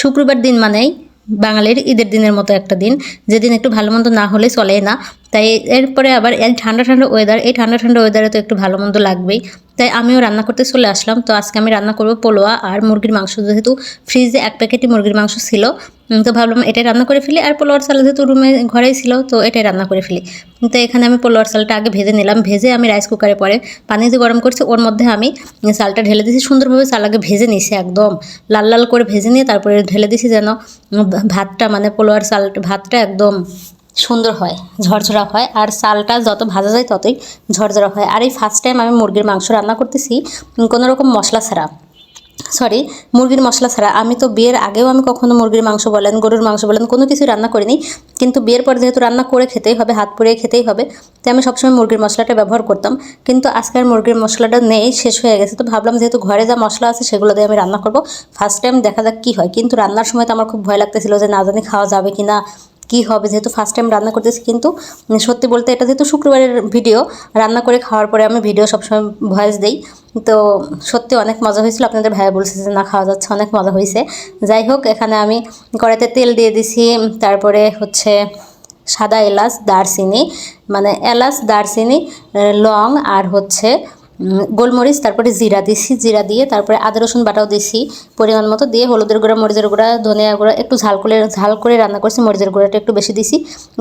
শুক্রবার দিন মানেই বাঙালির ঈদের দিনের মতো একটা দিন। যেদিন একটু ভালো মন্দ না হলে চলে না। তাই এরপরে আবার এই ঠান্ডা ঠান্ডা ওয়েদার এই ঠান্ডা ঠান্ডা ওয়েদারে তো একটু ভালো মন্দ লাগবেই। তাই আমিও রান্না করতে চলে আসলাম। তো আজকে আমি রান্না করব পোলোয়া আর মুরগির মাংস। যেহেতু ফ্রিজে এক প্যাকেটই মুরগির মাংস ছিল তো ভাবলাম এটাই রান্না করে ফেলি। আর পোলোয়ার চাল যেহেতু রুমে ঘরেই ছিল, তো এটাই রান্না করে ফেলি। তো এখানে আমি পোলোয়ার চালটা আগে ভেজে নিলাম। ভেজে আমি রাইস কুকারে পরে পানি যে গরম করছি, ওর মধ্যে আমি চালটা ঢেলে দিয়েছি। সুন্দরভাবে চাল আগে ভেজে নিয়েছি একদম। লাল লাল করে ভেজে নিয়ে তারপরে ঢেলে দিয়েছি যেন ভাতটা মানে পোলোয়ার চাল ভাতটা একদম সুন্দর হয়, ঝরঝরা হয়। আর চালটা যত ভাজা যায় ততই ঝরঝরা হয়। আর এই ফার্স্ট টাইম আমি মুরগির মাংস রান্না করতেছি, কোনো রকম মশলা ছাড়া। সরি মুরগির মশলা ছাড়া। আমি তো বিয়ের আগেও আমি কখনো মুরগির মাংস বলেন, গরুর মাংস বলেন, কোনো কিছু রান্না করিনি। কিন্তু বিয়ের পর যেহেতু রান্না করে খেতেই হবে, হাত পুড়িয়ে খেতেই হবে, তাই আমি সবসময় মুরগির মশলাটা ব্যবহার করতাম। কিন্তু আজকে আর মুরগির মশলাটা নেই, শেষ হয়ে গেছে। তো ভাবলাম যেহেতু ঘরে যা মশলা আছে সেগুলো দিয়ে আমি রান্না করব। ফার্স্ট টাইম দেখা যাক কী হয়। কিন্তু রান্নার সময় তো আমার খুব ভয় লাগতেছিল যে না জানি খাওয়া যাবে কি না কী হবে? যেহেতু ফার্স্ট টাইম রান্না করতেছি, কিন্তু সত্যি বলতে এটা যেহেতু শুক্রবারের ভিডিও রান্না করে খাওয়ার পরে আমি ভিডিও সবসময় ভয়েস দিই। তো সত্যি অনেক মজা হয়েছিল। আপনাদের ভাইয়া বলছে যে, না, খাওয়া যাচ্ছে, অনেক মজা হয়েছে। যাই হোক, এখানে আমি কড়াইতে তেল দিয়ে দিছি। তারপরে হচ্ছে সাদা এলাচ, দারচিনি মানে এলাচ, দারচিনি লং আর হচ্ছে গোলমরিচ, তারপরে জিরা দিছি, জিরা দিয়ে তারপরে আদা, রসুন বাটাও দিছি পরিমাণ মতো দিয়ে হলুদের গুঁড়া, মরিচের গুঁড়া, ধনিয়া গুঁড়া একটু ঝাল করে ঝাল করে রান্না করছি, মরিচের গুঁড়াটা একটু বেশি দিছি।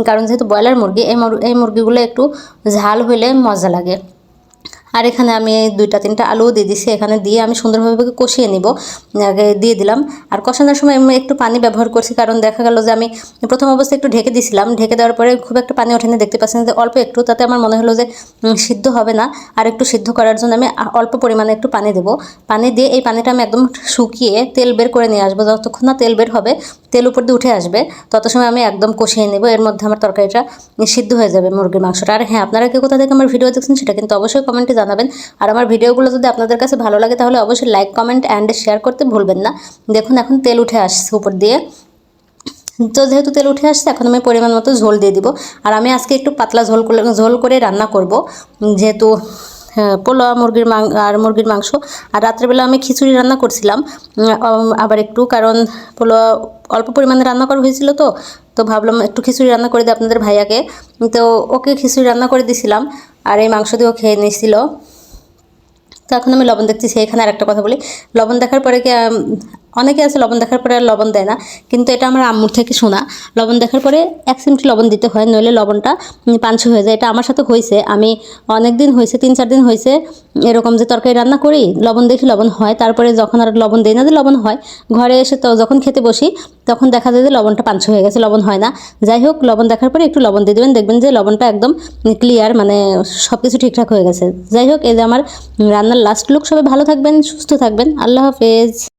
কারণ যেহেতু ব্রয়লার মুরগি, এই এই মুরগিগুলো একটু ঝাল হইলে মজা লাগে। আর এখানে আমি দুইটা তিনটা আলুও দিয়ে দিছি। এখানে দিয়ে আমি সুন্দরভাবে কষিয়ে নিব। আগে দিয়ে দিলাম। আর কষানোর সময় আমি একটু পানি ব্যবহার করছি, কারণ দেখা গেল যে আমি প্রথম অবস্থায় একটু ঢেকে দিছিলাম। ঢেকে দেওয়ার পরে খুব একটা পানি ওঠেনি। দেখতে পাচ্ছেন যে অল্প একটু, তাতে আমার মনে হলো যে সিদ্ধ হবে না। আর একটু সিদ্ধ করার জন্য আমি অল্প পরিমাণে একটু পানি দেবো। পানি দিয়ে এই পানিটা আমি একদম শুকিয়ে তেল বের করে নিয়ে আসব। যতক্ষণ না তেল বের হবে তেল উপর দিয়ে উঠে আসবে তত সময় আমি একদম কষিয়ে নেব। এর মধ্যে আমার তরকারিটা সিদ্ধ হয়ে যাবে মুরগির মাংসটা। আর হ্যাঁ আপনারা কে কোথা থেকে আমার ভিডিও দেখছেন সেটা কিন্তু অবশ্যই কমেন্টে জানাবেন। আর আমার ভিডিওগুলো যদি আপনাদের কাছে ভালো লাগে তাহলে অবশ্যই লাইক কমেন্ট অ্যান্ড শেয়ার করতে ভুলবেন না। দেখুন, এখন তেল উঠে আসছে উপর দিয়ে। তো যেহেতু তেল উঠে আসছে, এখন আমি পরিমাণ মতো ঝোল দিয়ে দিব। আর আমি আজকে একটু পাতলা ঝোল ঝোল করে রান্না করব। যেহেতু পোলা মুরগির মাং, আর মুরগির মাংস। আর রাত্রেবেলা আমি খিচুড়ি রান্না করছিলাম আবার একটু, কারণ পোলা অল্প পরিমাণে রান্না করা হয়েছিল তো তো ভাবলাম একটু খিচুড়ি রান্না করে দিই আপনাদের ভাইয়াকে। তো ওকে খিচুড়ি রান্না করে দিছিলাম, আর এই মাংস দিয়েও খেয়ে নিয়েছিল। তো এখন আমি লবণ দেখছি এখানে আর একটা কথা বলি। লবণ দেখার পরে কি অনেকে আছে লবণ দেখার পরে আর লবণ দেয় না, কিন্তু এটা আমার আম্মুর থেকে শোনা। লবণ দেখার পরে এক চিমটি লবণ দিতে হয়, নইলে লবণটা পাঞ্চু হয়ে যায়। এটা আমার সাথে হয়েছে আমি অনেক দিন হয়েছে তিন চার দিন হয়েছে এরকম যে তরকারি রান্না করি, লবণ দেখি লবণ হয়। তারপরে যখন আর লবণ দেই না যে লবণ হয়, ঘরে এসে তো যখন খেতে বসি, তখন দেখা যায় যে লবণটা পাঞ্চু হয়ে গেছে, লবণ হয় না। যাই হোক, লবণ দেখার পরে একটু লবণ দিয়ে দেবেন। দেখবেন যে লবণটা একদম ক্লিয়ার মানে সব কিছু ঠিকঠাক হয়ে গেছে। যাই হোক, এই যে আমার রান্নার লাস্ট লুক সবাই ভালো থাকবেন, সুস্থ থাকবেন। আল্লাহ হাফেজ।